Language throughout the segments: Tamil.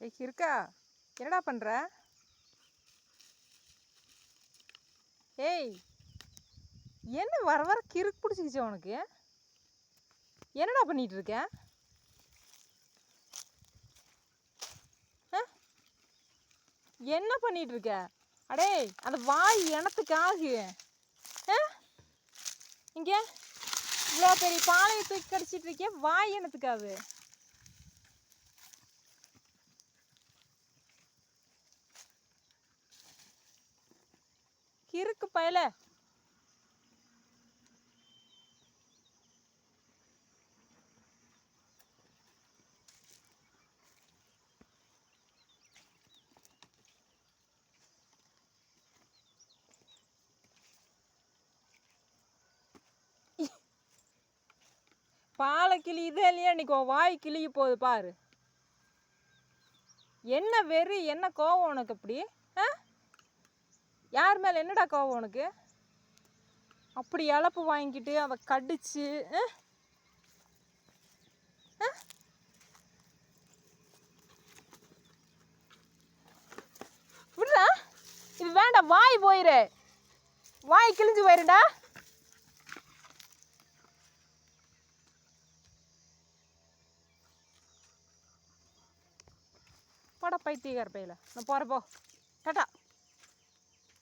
ஏய் இருக்கா என்னடா பண்ணுற ஏய் என்ன வர வர கிறுக்கு பிடிச்சிக்கிச்சு உனக்கு? என்னடா பண்ணிகிட்டு இருக்க ஆ? என்ன பண்ணிகிட்டு இருக்க அடே அந்த வாய் எனத்துக்காகு ஆ? இங்கே இவ்வளோ பெரிய பாலையை தூக்கி கடிச்சிட்டு இருக்கே வாய் எனத்துக்காது இருக்கு பயல. பாலை கிளியுதே இல்லையா இன்னைக்கு? வாய் கிளிய போகுது பாரு. என்ன வெறி என்ன கோவம் உனக்கு அப்படி யார் மேலே என்னடா கோவம் உனக்கு? அப்படி இழப்பு வாங்கிட்டு அதை கடிச்சு ஆ? ஆ? விடுறா இது வேண்டாம் வாய் போயிரு. வாய் கிழிஞ்சு போயிருடா. பட பைத்தியக்கார பையில. நான் போகிறேன் போ. Tata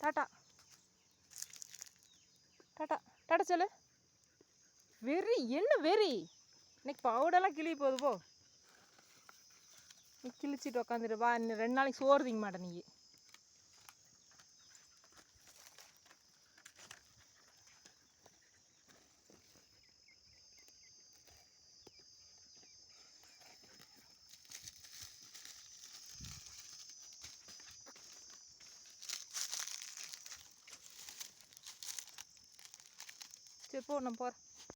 tata. டாட்டா. டாட்டா சொல்லு. வெறி. என்ன வெறி? இன்னைக்கு பவுடெல்லாம் கிளி போகுது போ. நீ கிழிச்சிட்டு உக்காந்துட்டு வா. இன்னும் ரெண்டு நாளைக்கு சோறு திங்க மாட்டேன் நீங்கள் Червона пор.